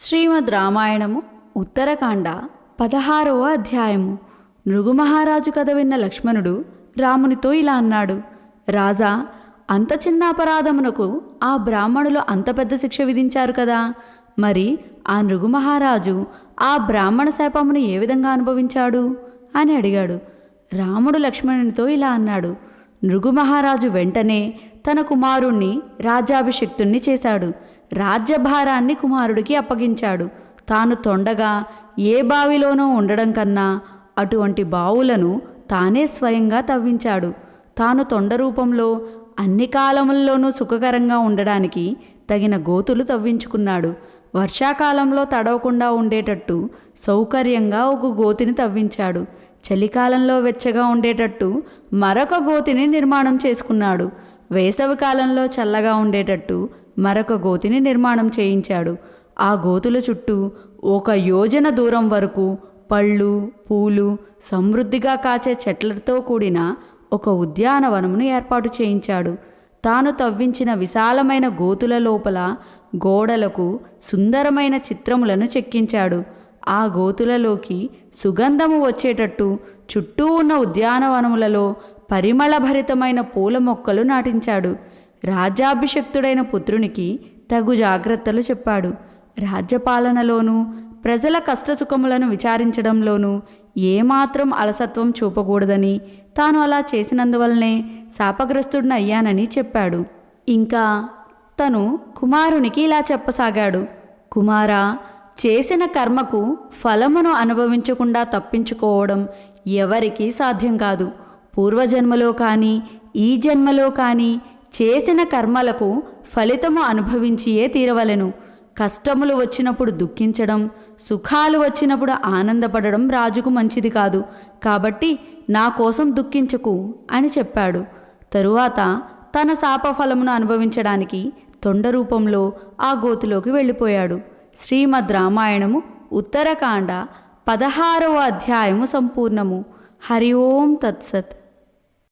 శ్రీమద్ రామాయణము ఉత్తరకాండ పదహారవ అధ్యాయము. నృగుమహారాజు కథ విన్న లక్ష్మణుడు రామునితో ఇలా అన్నాడు రాజా అంత చిన్న అపరాధమునకు ఆ బ్రాహ్మణులు అంత పెద్ద శిక్ష విధించారు కదా. మరి ఆ నృగుమహారాజు ఆ బ్రాహ్మణ శాపమును ఏ విధంగా అనుభవించాడు? అని అడిగాడు. రాముడు లక్ష్మణునితో ఇలా అన్నాడు నృగుమహారాజు వెంటనే తన కుమారుణ్ణి రాజ్యాభిషిక్తుణ్ణి చేశాడు. రాజ్యభారాన్ని కుమారుడికి అప్పగించాడు. తాను తొండగా ఏ బావిలోనో ఉండడం కన్నా అటువంటి బావులను తానే స్వయంగా తవ్వించాడు. తాను తొండ రూపంలో అన్ని కాలముల్లోనూ సుఖకరంగా ఉండడానికి తగిన గోతులు తవ్వించుకున్నాడు. వర్షాకాలంలో తడవకుండా ఉండేటట్టు సౌకర్యంగా ఒక గోతిని తవ్వించాడు. చలికాలంలో వెచ్చగా ఉండేటట్టు మరొక గోతిని నిర్మాణం చేసుకున్నాడు. వేసవి కాలంలో చల్లగా ఉండేటట్టు మరొక గోతిని నిర్మాణం చేయించాడు. ఆ గోతుల చుట్టూ ఒక యోజన దూరం వరకు పళ్ళు పూలు సమృద్ధిగా కాచే చెట్లతో కూడిన ఒక ఉద్యానవనమును ఏర్పాటు చేయించాడు. తాను తవ్వించిన విశాలమైన గోతుల లోపల గోడలకు సుందరమైన చిత్రములను చెక్కించాడు. ఆ గోతులలోకి సుగంధము వచ్చేటట్టు చుట్టూ ఉన్న ఉద్యానవనములలో పరిమళభరితమైన పూల మొక్కలు నాటించాడు. రాజ్యాభిషక్తుడైన పుత్రునికి తగు జాగ్రత్తలు చెప్పాడు. రాజ్యపాలనలోనూ ప్రజల కష్టసుఖములను విచారించడంలోనూ ఏమాత్రం అలసత్వం చూపకూడదని తాను అలా చేసినందువల్లనే శాపగ్రస్తుడిని అయ్యానని చెప్పాడు. ఇంకా తను కుమారునికి ఇలా చెప్పసాగాడు. కుమారా చేసిన కర్మకు ఫలమును అనుభవించకుండా తప్పించుకోవడం ఎవరికీ సాధ్యం కాదు. పూర్వజన్మలో కానీ ఈ జన్మలో కానీ చేసిన కర్మలకు ఫలితము అనుభవించియే తీరవలెను. కష్టములు వచ్చినప్పుడు దుఃఖించడం సుఖాలు వచ్చినప్పుడు ఆనందపడడం రాజుకు మంచిది కాదు. కాబట్టి నా కోసం దుఃఖించకు అని చెప్పాడు. తరువాత తన శాపఫలమును అనుభవించడానికి తొండ రూపంలో ఆ గోతులోకి వెళ్ళిపోయాడు. శ్రీమద్ రామాయణము ఉత్తరకాండ పదహారవ అధ్యాయము సంపూర్ణము. హరి ఓం తత్సత్.